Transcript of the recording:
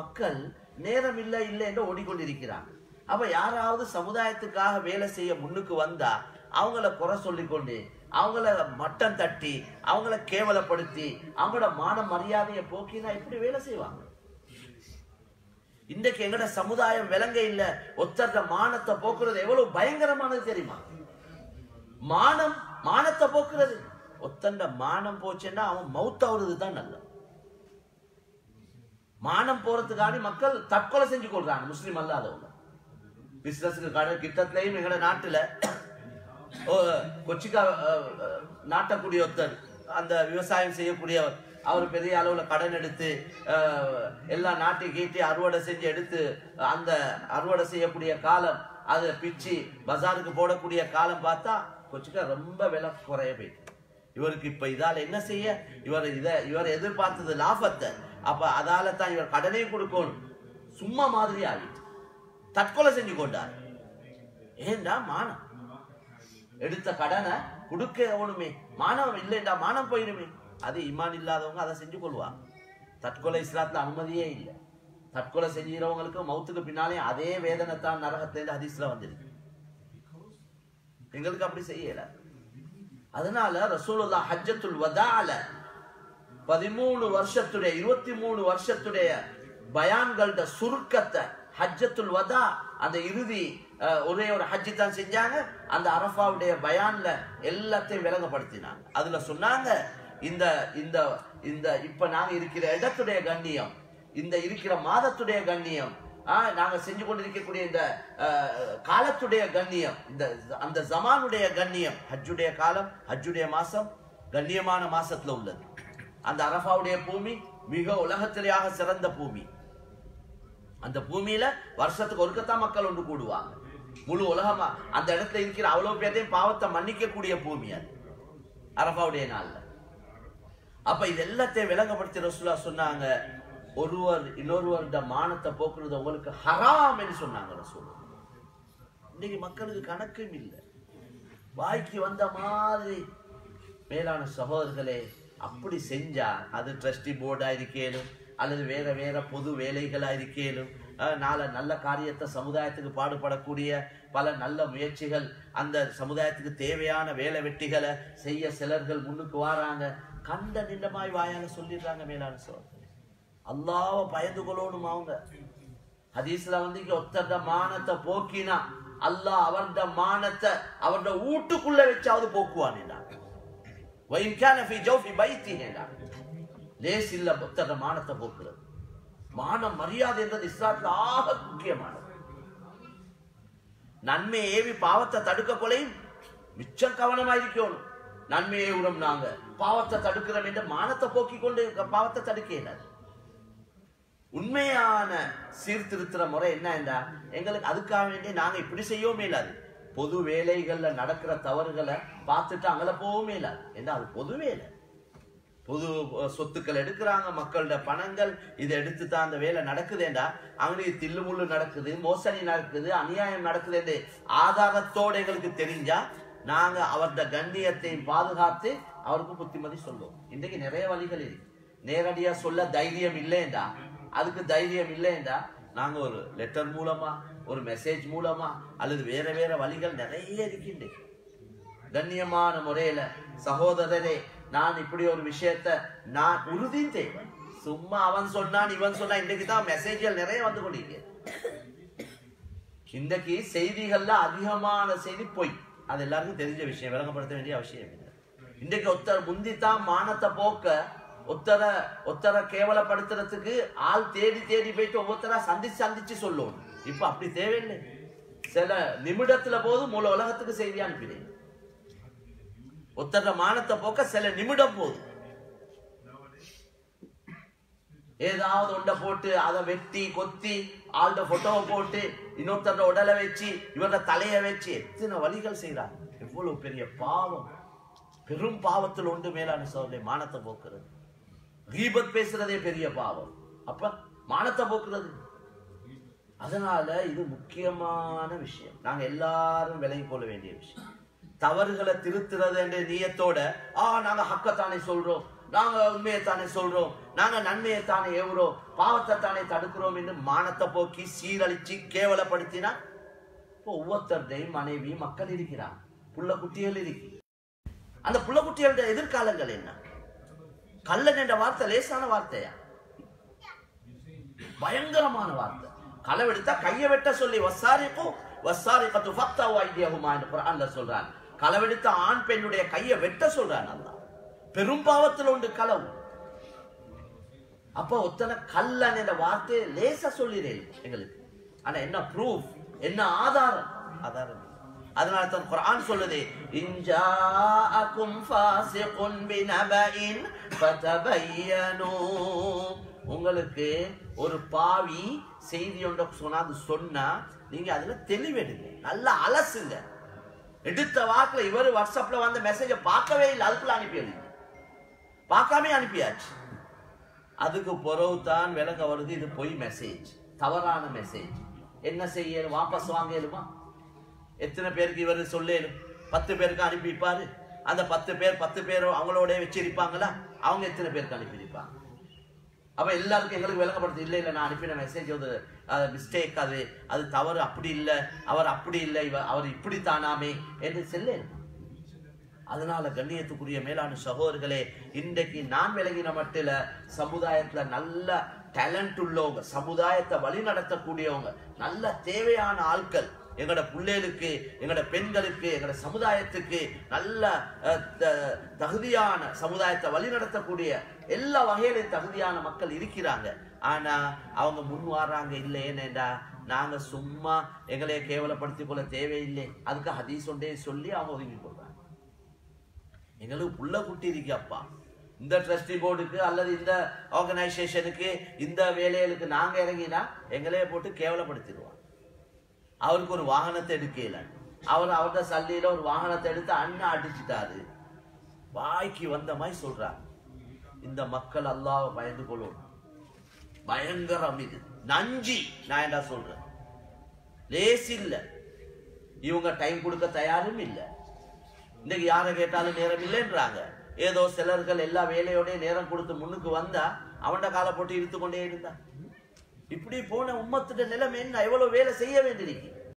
மக்கள் நேரம் இல்லை இல்லை என்று ஓடிக்கொண்டிருக்கிறாங்க அப்ப யாராவது சமுதாயத்துக்காக வேலை செய்ய முன்னுக்கு வந்தா அவங்கள குறை சொல்லிக்கொண்டு அவங்கள மட்டம் தட்டி அவங்கள கேவலப்படுத்தி அவங்களோட மான மரியாதையை போக்கினா எப்படி வேலை செய்வாங்க? இன்றைக்கு எங்கட சமுதாயம் விளங்க இல்ல ஒத்தர்த மானத்தை போக்குறது எவ்வளவு பயங்கரமானது தெரியுமா? மானம் மானத்தை போக்குறது. ஒத்தண்ட மானம் போச்சுன்னா அவன் மவுத்தாவுறது தான் நல்லது. மானம் போறதுக்காண்டி மக்கள் தற்கொலை செஞ்சு கொள்றாங்க முஸ்லீம் அல்லாதவங்க. பிசினஸுக்கு கடன் கிட்டத்திலையும் எங்கட நாட்டுல ஓ, கொச்சிக்கா நாட்டக்கூடிய ஒருத்தர் அந்த விவசாயம் செய்யக்கூடியவர் அவர் பெரிய அளவுல கடன் எடுத்து எல்லா நாட்டி கீட்டி அறுவடை செஞ்சு எடுத்து அந்த அறுவடை செய்யக்கூடிய காலம் அதை பிச்சு பஜாருக்கு போடக்கூடிய காலம் பார்த்தா கொச்சிக்கா ரொம்ப விலை குறைய போயிட்டு. இவருக்கு இப்ப இதால என்ன செய்ய? இவர் இதை இவர் எதிர்பார்த்தது லாபத்தை அப்ப அதால தான் இவர் கடனையும் கொடுக்கணும் சும்மா மாதிரி ஆகிட்டு. தற்கொலை செஞ்சு கொண்டார். ஏண்டா மானம்? எடுத்த கடனை கொடுக்க ஒண்ணுமே மானம் இல்லைண்டா மானம் போயிருமே. அது இமான் இல்லாதவங்க அதை செஞ்சு கொள்வாங்க. தற்கொலை இஸ்லாத்துல அனுமதியே இல்லை. தற்கொலை செஞ்சுறவங்களுக்கு மௌத்துக்கு பின்னாலே அதே வேதனை தான் நரகத்திலிருந்து ஹதீஸ்ல வந்திருக்கு. எங்களுக்கு அப்படி செய்யல. அதனால ரசூலுல்லா ஹஜ்ஜத்துல் வதால பதிமூணு வருஷத்துடைய இருபத்தி மூணு வருஷத்துடைய பயான்களோட சுருக்கத்தை ஹஜ்ஜத்துல் வதா அந்த இறுதி ஒரே ஒரு ஹஜ்ஜி தான் செஞ்சாங்க. அந்த அரஃபாவுடைய பயான்ல எல்லாத்தையும் விளங்கப்படுத்தினாங்க. அதுல சொன்னாங்க இந்த இந்த இந்த இப்ப நாங்க இருக்கிற இடத்துடைய கண்ணியம் இந்த இருக்கிற மாதத்துடைய கண்ணியம் ஆஹ், நாங்க செஞ்சு கொண்டிருக்கக்கூடிய இந்த காலத்துடைய கண்ணியம் இந்த அந்த ஜமானுடைய கண்ணியம் ஹஜ்ஜுடைய காலம் ஹஜ்ஜுடைய மாசம் கண்ணியமான மாசத்துல உள்ளது. அந்த அரஃபாவுடைய பூமி மிக உலகத்திலேயாக சிறந்த பூமி. அந்த பூமியில வருஷத்துக்கு ஒருக்கத்தான் மக்கள் ஒன்று கூடுவாங்க. முழு உலகமா அந்த இடத்துல இருக்கிற அவ்வளவு பேர்த்தையும் பாவத்தை மன்னிக்கக்கூடிய பூமி அது அரபாவுடைய நாள்ல. அப்ப இது எல்லாத்தையும் விளங்கப்படுத்தி ரசூலா சொன்னாங்க ஒருவர் இன்னொருவருட மானத்தை போக்குறது உங்களுக்கு ஹராம் என்று சொன்னாங்க ரசூல். இன்னைக்கு மக்களுக்கு கணக்கும் இல்லை. வாய்க்கு வந்த மாதிரி மேலான சகோதரர்களே அப்படி செஞ்சா அது ட்ரஸ்டி போர்டாக இருக்கேனும் அல்லது வேற வேற பொது வேலைகளாக இருக்கேனும் நால நாளை நல்ல காரியத்தை சமுதாயத்துக்கு பாடுபடக்கூடிய பல நல்ல முயற்சிகள் அந்த சமுதாயத்துக்கு தேவையான வேலை வெட்டிகளை செய்ய சிலர்கள் முன்னுக்கு வாராங்க. கண்ட நின்றமாய் வாயால சொல்லிடுறாங்க மேலான சகோதரர்களே. அல்லாஹ்வை பயந்து கொள்ளணும் அவங்க? ஹதீஸ்ல வந்து இங்க ஒத்தர்ட மானத்தை போக்கினா அல்லாஹ் அவர்ட மானத்தை அவர்ட வீட்டுக்குள்ள வச்சாவது போக்குவான் வயம் கேன ஃபி ஜௌஃபி பைத்திஹினா லேஸ் இல்ல மானத்தை போக்குறது மான மரியாதை என்றது இஸ்லாத்துல முக்கியமானது. நன்மை ஏவி பாவத்தை தடுக்க கொலையும் மிச்சம் கவனமா இருக்கணும் நன்மையை உரம் நாங்க பாவத்தை தடுக்கிறோம் என்று மானத்தை போக்கிக் கொண்டு பாவத்தை தடுக்க இயலாது உண்மையான சீர்திருத்துற முறை என்ன என்றா எங்களுக்கு அதுக்காக வேண்டிய நாங்க இப்படி செய்யவும் இல்லாது பொது வேலைகளில் நடக்கிற தவறுகளை பார்த்துட்டு அங்கே போகவே இல்லை. ஏன்னா அது பொது வேலை பொது சொத்துக்கள் எடுக்கிறாங்க மக்களோட பணங்கள் இதை எடுத்து தான் அந்த வேலை நடக்குதேண்டா அங்கே தில்லுமுள்ளு நடக்குது மோசடி நடக்குது அநியாயம் நடக்குது ஆதாரத்தோடு எங்களுக்கு தெரிஞ்சா நாங்க அவருடைய கண்ணியத்தையும் பாதுகாத்து அவருக்கு புத்திமதி சொல்லுவோம். இன்றைக்கு நிறைய வழிகள் இருக்கு. நேரடியா சொல்ல தைரியம் இல்லைண்டா அதுக்கு தைரியம் இல்லைண்டா நாங்கள் ஒரு லெட்டர் மூலமா ஒரு மெசேஜ் மூலமா அல்லது வேறு வேறு வழிகள் நிறைய இருக்கின்றேன் கண்ணியமான முறையில் சகோதரரே நான் இப்படி ஒரு விஷயத்த நான் உறுதி தேவை சும்மா அவன் சொன்னான் இவன் சொன்னான் இன்றைக்கு தான் மெசேஜ்கள் நிறைய வந்து கொண்டிருக்கிறது இன்றைக்கு செய்திகள்ல அதிகமான செய்தி பொய் அது எல்லாருக்கும் தெரிஞ்ச விஷயம் விளங்கப்படுத்த வேண்டிய அவசியம் இல்லை. இன்றைக்கு ஒருத்தர் முந்தித்தான் மானத்தை போக்க ஒத்தரை ஒத்தரை கேவலப்படுத்துறதுக்கு ஆள் தேடி தேடி போயிட்டு ஒவ்வொருத்தரா சந்திச்சு சந்திச்சு சொல்லுவோம் இப்ப அப்படி தேவையில்லை. சில நிமிடத்துல போது முழு உலகத்துக்கு செய்தி அனுப்பினேன். ஒத்தர மானத்தை போக்க சில நிமிடம் போதும். ஏதாவது ஒண்ட போட்டு அதை வெட்டி கொத்தி ஆள்கிட்ட போட்டோவை போட்டு இன்னொருத்தர உடலை வச்சு இவரோட தலையை வச்சு எத்தனை வழிகள் செய்யறாங்க எவ்வளவு பெரிய பாவம். பெரும் பாவத்தில் உண்டு மேலான சோதனை மானத்தை போக்குறது. கீபத் பேசுறதே பெரிய பாவம். அப்ப மானத்தை போக்குறது. அதனால இது முக்கியமான விஷயம். நாங்க எல்லாரும் விலகி கொள்ள வேண்டிய விஷயம். தவறுகளை திருத்துறது என்ற நீயத்தோட ஆ நாங்க ஹக்கத்தானே சொல்றோம். நாங்க உண்மையை தானே சொல்றோம். நாங்க நன்மையை தானே ஏவுறோம். பாவத்தை தானே தடுக்கிறோம் என்று மானத்தை போக்கி சீரழிச்சு கேவலப்படுத்தினா இப்போ ஒவ்வொருத்தருடையும் மனைவி மக்கள் இருக்கிறான் புள்ள குட்டிகள் இருக்கு. அந்த புள்ள குட்டிகளுடைய எதிர்காலங்கள் என்ன? கள்ளன் என்ற வார்த்தை லேசான வார்த்தையா? பயங்கரமான வார்த்தை. களவெடுத்தா கையை வெட்ட சொல்லி வசாரிக்கும் வசாரி பத்து ஃபக்தா வைத்தியகுமா என்று குரான்ல சொல்றான். களவெடுத்த ஆண் பெண்ணுடைய கையை வெட்ட சொல்றான் அல்லா பெரும் பாவத்தில் உண்டு களவு. அப்ப ஒத்தனை கல்லன் என்ற வார்த்தையை லேசா சொல்லிடுறேன் எங்களுக்கு. ஆனா என்ன ப்ரூஃப் என்ன ஆதாரம்? ஆதாரம். இல்லை. அதனால தான் குரான் சொல்லுது இன்ஜாஅக்கும் ஃபாசிகுன் பினபஇன் ஃபதபையனு. உங்களுக்கு ஒரு பாவி செய்தி ஒன்றை சொன்னாது சொன்னா நீங்க அதுல தெளிவெடுங்க நல்லா அலசுங்க. எடுத்த வாக்குல இவர் வாட்ஸ்அப்ல வந்த மெசேஜை பார்க்கவே இல்லை அதுக்குள்ள அனுப்பியது பார்க்காம அனுப்பியாச்சு. அதுக்கு பிறகு தான் விளங்க வருது இது பொய் மெசேஜ் தவறான மெசேஜ் என்ன செய்ய வாபஸ் வாங்கலுமா எத்தனை பேருக்கு இவர் சொல்லேலும் பத்து பேருக்கு அனுப்பிப்பார் அந்த பத்து பேர் பத்து பேரும் அவங்களோட வச்சிருப்பாங்களா? அவங்க எத்தனை பேருக்கு அனுப்பியிருப்பாங்க? அப்போ எல்லாருக்கும் எங்களுக்கு விளங்கப்படுத்து இல்லை இல்லை நான் அனுப்பின மெசேஜ் அது மிஸ்டேக் அது அது தவறு அப்படி இல்லை. அவர் அப்படி இல்லை. இவர் அவர் இப்படி தானாமே என்று செல்லேன் அதனால கண்ணியத்துக்குரிய மேலான சகோதரர்களே இன்றைக்கு நான் விளங்கின மட்டில் சமுதாயத்தில் நல்ல டேலண்ட் உள்ளவங்க சமுதாயத்தை வழி நடத்தக்கூடியவங்க நல்ல தேவையான ஆட்கள் எங்களோட பிள்ளைகளுக்கு எங்களோட பெண்களுக்கு எங்களோட சமுதாயத்துக்கு நல்ல த- தகுதியான சமுதாயத்தை வழிநடத்தக்கூடிய எல்லா வகையிலும் தகுதியான மக்கள் இருக்கிறாங்க. ஆனா அவங்க முன் வர்றாங்க இல்லை ஏனேண்டா நாங்க சும்மா எங்களைய கேவலப்படுத்திக் கொள்ள தேவையில்லை. அதுக்கு ஹதீஸ் ஒன்றே சொல்லி அவங்க ஒதுங்கி கொள்றாங்க எங்களுக்கு புள்ள குட்டி இருக்கு அப்பா. இந்த ட்ரஸ்டி போர்டுக்கு அல்லது இந்த ஆர்கனைசேஷனுக்கு இந்த வேலைகளுக்கு நாங்க இறங்கினா எங்களையே போட்டு கேவலப்படுத்திடுவோம். அவருக்கு ஒரு வாகனத்தை எடுக்கல. அவர் அவர்த சல்லியில ஒரு வாகனத்தை எடுத்து அண்ணன் அடிச்சிட்டாரு. வாய்க்கு வந்த மாதிரி சொல்றார். இந்த மக்கள் அல்லாஹ்வை பயந்து கொள்ளும். பயங்கரம் இது. நஞ்சி. நான் என்ன சொல்றேன்? லேஸ் இல்ல. இவங்க டைம் கொடுக்க தயாரும் இல்லை. இன்னைக்கு யாரை கேட்டாலும் நேரம் இல்லைன்றாங்க. ஏதோ சிலர்கள் எல்லா வேலையோடய நேரம் கொடுத்து முன்னுக்கு வந்தா அவன்கிட்ட காலை போட்டு இழுத்து கொண்டே இருந்தான். இப்படி போன உம்மத்துட நிலைமை என்ன? எவ்வளவு வேலை செய்ய வேண்டியிருக்கு?